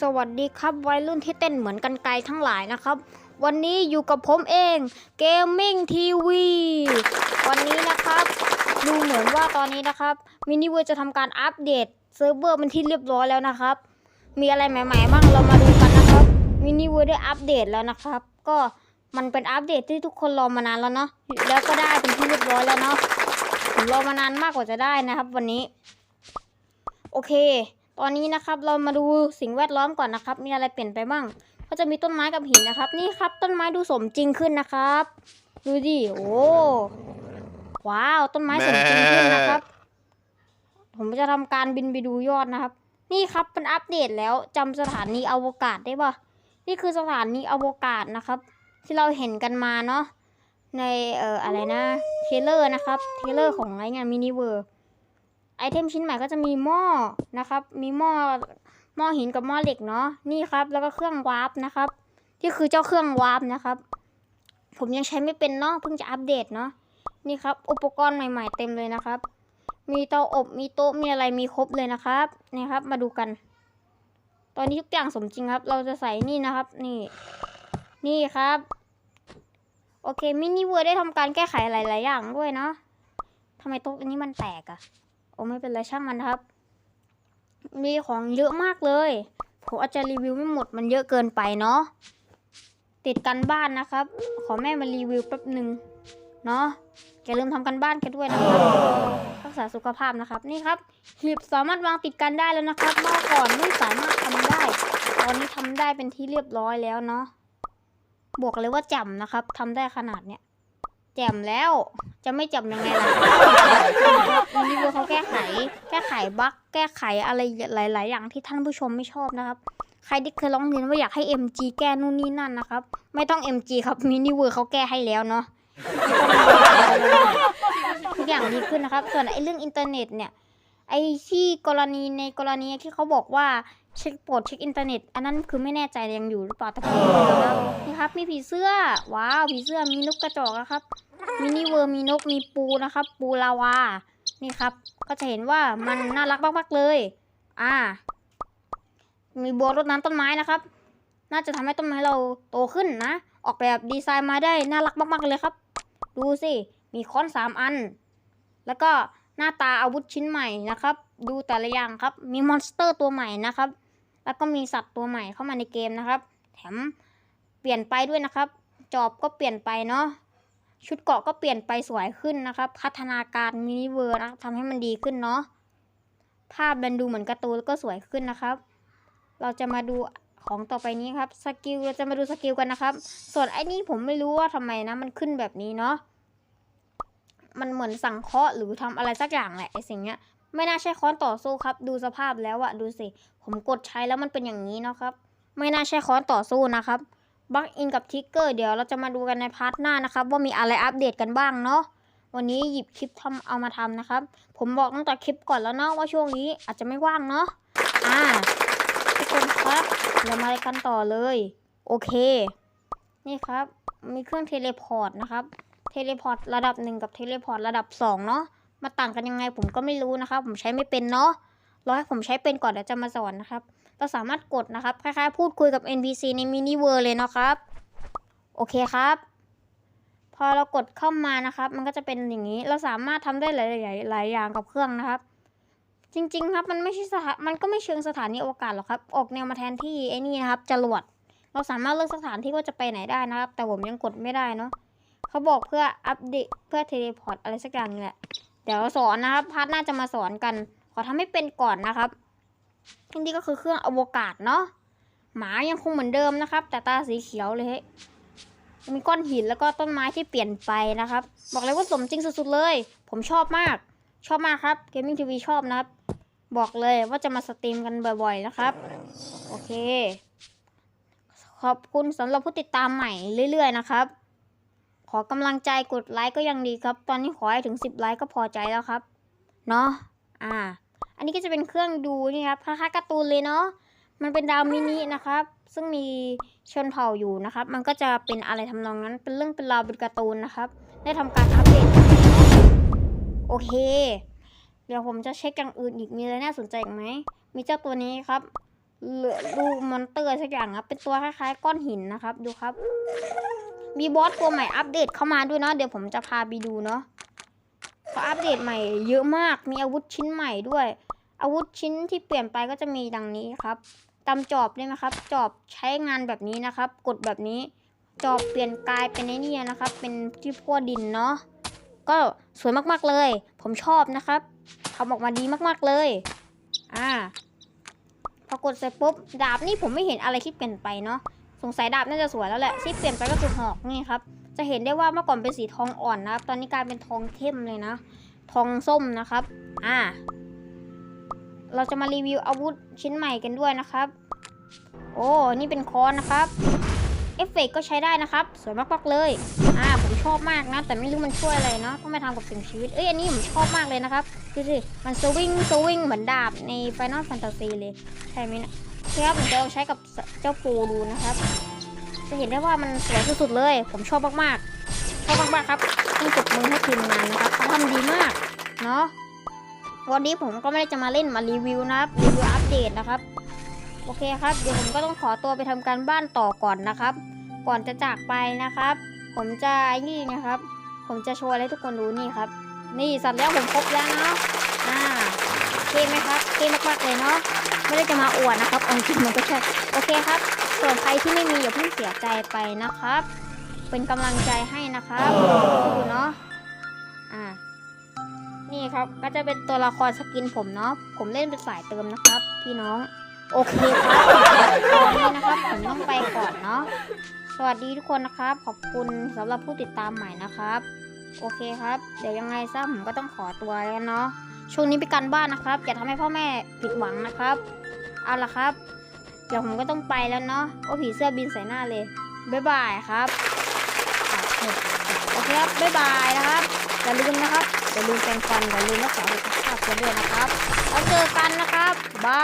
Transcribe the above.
สวัสดีครับวัยรุ่นที่เต้นเหมือนกันไกลทั้งหลายนะครับ วันนี้อยู่กับผมเองเกมมิ่งทีวีวันนี้นะครับ ดูเหมือนว่าตอนนี้นะครับมินิเวอร์จะทำการอัปเดตเซิร์ฟเวอร์เป็นที่เรียบร้อยแล้วนะครับ มีอะไรใหม่ๆบ้างเรามาดูกันนะครับมินิเวอร์ได้อัปเดตแล้วนะครับ ก็มันเป็นอัปเดตที่ทุกคนรอมานานแล้วเนาะแล้วก็ได้เป็นที่เรียบร้อยแล้วเนาะผมรอมานานมากกว่าจะได้นะครับ วันนี้ โอเค ตอนนี้นะครับเรามาดูสิ่งแวดล้อมก่อนนะครับ มีอะไรเปลี่ยนไปบ้าง ก็จะมีต้นไม้กับหินนะครับ นี่ครับต้นไม้ดูสมจริงขึ้นนะครับ ดูดิโอ้ว้าวต้นไม้สมจริงขึ้นนะครับ ผมจะทำการบินไปดูยอดนะครับ นี่ครับเป็นอัปเดตแล้วจำสถานีอวกาศได้ปะนี่คือสถานีอวกาศนะครับ ที่เราเห็นกันมาเนาะในเอ่ออะไรนะเทเลอร์นะครับเทเลอร์ของไรเงี้ยมินิเวิร์ อเทมชิ้นใหม่ก็จะมีหม้อนะครับ มีหม้อหม้อหินกับหม้อเหล็กเนาะนี่ครับ แล้วก็เครื่องวาร์ปนะครับ ที่คือเจ้าเครื่องวาร์ปนะครับ ผมยังใช้ไม่เป็นเนาะเพิ่งจะอัปเดตเนาะนี่ครับ อุปกรณ์ใหม่ๆเต็มเลยนะครับ มีเตาอบมีโต๊ะมีอะไรมีครบเลยนะครับนี่ครับ มาดูกัน ตอนนี้ทุกอย่างสมจริงครับ เราจะใส่นี่นะครับ นี่ นี่ครับ โอเคมินิเวอร์ได้ทำการแก้ไขหลาย ๆ อย่างด้วยเนาะทำไมโต๊ะอันนี้มันแตกอะ โอไม่เป็นไรช่างมันครับ มีของเยอะมากเลย ผมอาจจะรีวิวไม่หมดมันเยอะเกินไปเนาะ ติดกันบ้านนะครับ ขอแม่มารีวิวแป๊บหนึ่งเนาะอย่าลืมทำกันบ้านกันด้วยนะครับรักษาสุขภาพนะครับ นี่ครับคลิปสามารถวางติดกันได้แล้วนะครับเมื่อก่อนไม่สามารถทำได้ ตอนนี้ทำได้เป็นที่เรียบร้อยแล้วเนาะบอกเลยว่าจ่มนะครับทำได้ขนาดเนี้ย แจ่มแล้ว จะไม่แจ่มยังไงล่ะรีวิวเขาแก้ไข แก้ไขบั๊กแก้ไขอะไรหลาย ๆ อย่างที่ท่านผู้ชมไม่ชอบนะครับ ใครที่เคยร้องเรียนว่าอยากให้ MG แก้นู่นนี่นั่นนะครับ ไม่ต้อง MG ครับมินิเวอร์เขาแก้ให้แล้วเนาะทุกอย่างดีขึ้นนะครับ ส่วนไอ้เรื่องอินเทอร์เน็ตเนี่ยไอ้ที่กรณีในกรณีที่เขาบอกว่า เช็คโปรดเช็คอินเทอร์เน็ต อันนั้นคือไม่แน่ใจยังอยู่หรือเปล่าแต่ผมไม่รู้นะครับนี่ครับ มีผีเสื้อ ว้าวผีเสื้อมีนกกระจอกนะครับ มินิเวอร์มีนกมีปูนะครับ ปูลาวา นี่ครับ ก็จะเห็นว่ามันน่ารักมากๆเลย อ่า มีบัวรดน้ำต้นไม้นะครับ น่าจะทำให้ต้นไม้เราโตขึ้นนะ ออกแบบดีไซน์มาได้น่ารักมากๆเลยครับ ดูสิ มีค้อนสามอัน แล้วก็หน้าตาอาวุธชิ้นใหม่นะครับ ดูแต่ละอย่างครับ มีมอนสเตอร์ตัวใหม่นะครับ แล้วก็มีสัตว์ตัวใหม่เข้ามาในเกมนะครับ แถมเปลี่ยนไปด้วยนะครับ จอบก็เปลี่ยนไปเนาะ ชุดเกาะก็เปลี่ยนไปสวยขึ้นนะครับ พัฒนาการมินิเวอร์นะทำให้มันดีขึ้นเนาะ ภาพมันดูเหมือนการ์ตูนแล้วก็สวยขึ้นนะครับ เราจะมาดูของต่อไปนี้ครับ สกิลเราจะมาดูสกิลกันนะครับ ส่วนไอ้นี่ผมไม่รู้ว่าทำไมนะ มันขึ้นแบบนี้เนาะ มันเหมือนสังเคราะห์หรือทำอะไรสักอย่างแหละไอ้สิ่งเนี้ย ไม่น่าใช่ค้อนต่อสู้ครับ ดูสภาพแล้วอะดูสิ ผมกดใช้แล้วมันเป็นอย่างนี้เนาะครับ ไม่น่าใช่ค้อนต่อสู้นะครับบัคอินกับทิกเกอร์เดี๋ยวเราจะมาดูกันในพาร์ทหน้านะครับ ว่ามีอะไรอัปเดตกันบ้างเนาะวันนี้หยิบคลิปทำเอามาทำนะครับ ผมบอกตั้งแต่คลิปก่อนแล้วเนาะว่าช่วงนี้อาจจะไม่ว่างเนาะอ่าทุกคนครับเรามากันต่อเลย โอเค นี่ครับ มีเครื่องเทเลพอร์ตนะครับ เทเลพอร์ตระดับหนึ่งกับเทเลพอร์ตระดับสองเนาะ มาต่างกันยังไงผมก็ไม่รู้นะครับ ผมใช้ไม่เป็นเนาะรอให้ผมใช้เป็นก่อนเดี๋ยวจะมาสอนนะครับ เราสามารถกดนะครับ คล้ายๆ พูดคุยกับ NPC ในมินิเวอร์เลยเนาะครับ โอเคครับ พอเรากดเข้ามานะครับ มันก็จะเป็นอย่างนี้ เราสามารถทำได้หลายๆหลายอย่างกับเครื่องนะครับ จริง ๆ ครับ มันไม่ใช่สถานมันก็ไม่เชิงสถานีอวกาศหรอกครับ ออกแนวมาแทนที่ไอ้นี่นะครับ จรวด เราสามารถเลือกสถานที่ว่าจะไปไหนได้นะครับ แต่ผมยังกดไม่ได้เนาะ เขาบอกเพื่ออัปเดตเพื่อเทเลพอร์ตอะไรสักอย่างนี่แหละ เดี๋ยวสอนนะครับพาร์ทหน้าจะมาสอนกัน ขอทำให้เป็นก่อนนะครับอันนี้ก็คือเครื่องอวกาศเนาะหมายังคงเหมือนเดิมนะครับ แต่ตาสีเขียวเลยเฮ้มีก้อนหินแล้วก็ต้นไม้ที่เปลี่ยนไปนะครับ บอกเลยว่าสมจริงสุดๆเลย ผมชอบมาก ชอบมากครับ Gaming TV ชอบนะครับ บอกเลยว่าจะมาสตรีมกันบ่อยๆนะครับ โอเค ขอบคุณสำหรับผู้ติดตามใหม่เรื่อยๆนะครับ ขอกำลังใจกดไลค์ก็ยังดีครับ ตอนนี้ขอให้ถึง 10 ไลค์ก็พอใจแล้วครับ เนาะอ่า อันนี้ก็จะเป็นเครื่องดูนี่ครับคล้ายๆการ์ตูนเลยเนาะ มันเป็นดาวมินินะครับ ซึ่งมีชนเผ่าอยู่นะครับ มันก็จะเป็นอะไรทำนองนั้น เป็นเรื่องเป็นราวเป็นการ์ตูนนะครับ ได้ทำการอัปเดต โอเค เดี๋ยวผมจะเช็คอย่างอื่นอีก มีอะไรน่าสนใจอีกไหม มีเจ้าตัวนี้ครับเหลือดูมอนเตอร์สักอย่างครับ เป็นตัวคล้ายๆ ก้อนหินนะครับ ดูครับ มีบอสตัวใหม่อัปเดตเข้ามาด้วยเนาะเดี๋ยวผมจะพาไปดูเนาะเขาอัปเดตใหม่เยอะมากมีอาวุธชิ้นใหม่ด้วย อาวุธชิ้นที่เปลี่ยนไปก็จะมีดังนี้ครับตำจอบได้ไหมครับ จอบใช้งานแบบนี้นะครับ กดแบบนี้ จอบเปลี่ยนกลายเป็นไอ้นี่นะครับ เป็นที่พัวดินเนาะก็สวยมากๆเลย ผมชอบนะครับทำออกมาดีมากๆเลยอ่าพอกดเสร็จปุ๊บดาบนี่ผมไม่เห็นอะไรที่เปลี่ยนไปเนาะ สงสัยดาบน่าจะสวยแล้วแหละที่เปลี่ยนไปก็คือหอกนี่ครับ จะเห็นได้ว่าเมื่อก่อนเป็นสีทองอ่อนนะครับ ตอนนี้กลายเป็นทองเข้มเลยนะ ทองส้มนะครับ อ่า เราจะมารีวิวอาวุธชิ้นใหม่กันด้วยนะครับ โอ้ นี่เป็นค้อนนะครับ เอฟเฟกต์ก็ใช้ได้นะครับ สวยมากๆเลย อ่า ผมชอบมากนะ แต่ไม่รู้มันช่วยอะไรเนาะ ต้องไปทำกับสิ่งชีวิต เอ้ย อันนี้ผมชอบมากเลยนะครับ ดูสิ มันสวิงสวิงเหมือนดาบใน Final Fantasy เลย ใช่ไหมนะ คครับผมจะลองใช้กับเจ้าปูดูนะครับ จะเห็นได้ว่ามันสวยสุดๆเลย ผมชอบมากๆ ชอบมากๆครับต้องจบมือให้ทีมงานนะครับเขาทำดีมากเนาะวันนี้ผมก็ไม่ได้จะมาเล่นมารีวิวนะครับรีวิวอัปเดตนะครับ โอเคครับเดี๋ยวผมก็ต้องขอตัวไปทำการบ้านต่อก่อนนะครับ ก่อนจะจากไปนะครับ ผมจะนี่นะครับ ผมจะโชว์อะไรให้ทุกคนดูนี่ครับ นี่สัตว์แล้วผมครบแล้วเนาะอ่า เท่ไหมครับเท่มากๆเลยเนาะไม่ได้จะมาอวดนะครับเอาจริงมันก็ใช่โอเคครับ ส่วนใครที่ไม่มีอย่าเพิ่งเสียใจไปนะครับ เป็นกำลังใจให้นะครับดูเนาะอ่านี่ครับก็จะเป็นตัวละครสกินผมเนาะผมเล่นเป็นสายเติมนะครับ พี่น้องโอเคครับตอนนี้นะครับผมต้องไปก่อนเนาะสวัสดีทุกคนนะครับ ขอบคุณสำหรับผู้ติดตามใหม่นะครับ โอเคครับ เดี๋ยวยังไงซะผมก็ต้องขอตัวแล้วเนาะ ช่วงนี้ไปกันบ้านนะครับ อย่าทำให้พ่อแม่ผิดหวังนะครับ เอาละครับ เดี๋ยวผมก็ต้องไปแล้วเนาะโอ้ผีเสื้อบินใส่หน้าเลยบ๊ายบายครับโอเคครับบ๊ายบายนะครับอย่าลืมนะครับอย่าลืมแปรงฟันอย่าลืมรักษาสุขภาพกันด้วยนะครับแล้วเจอกันนะครับบาย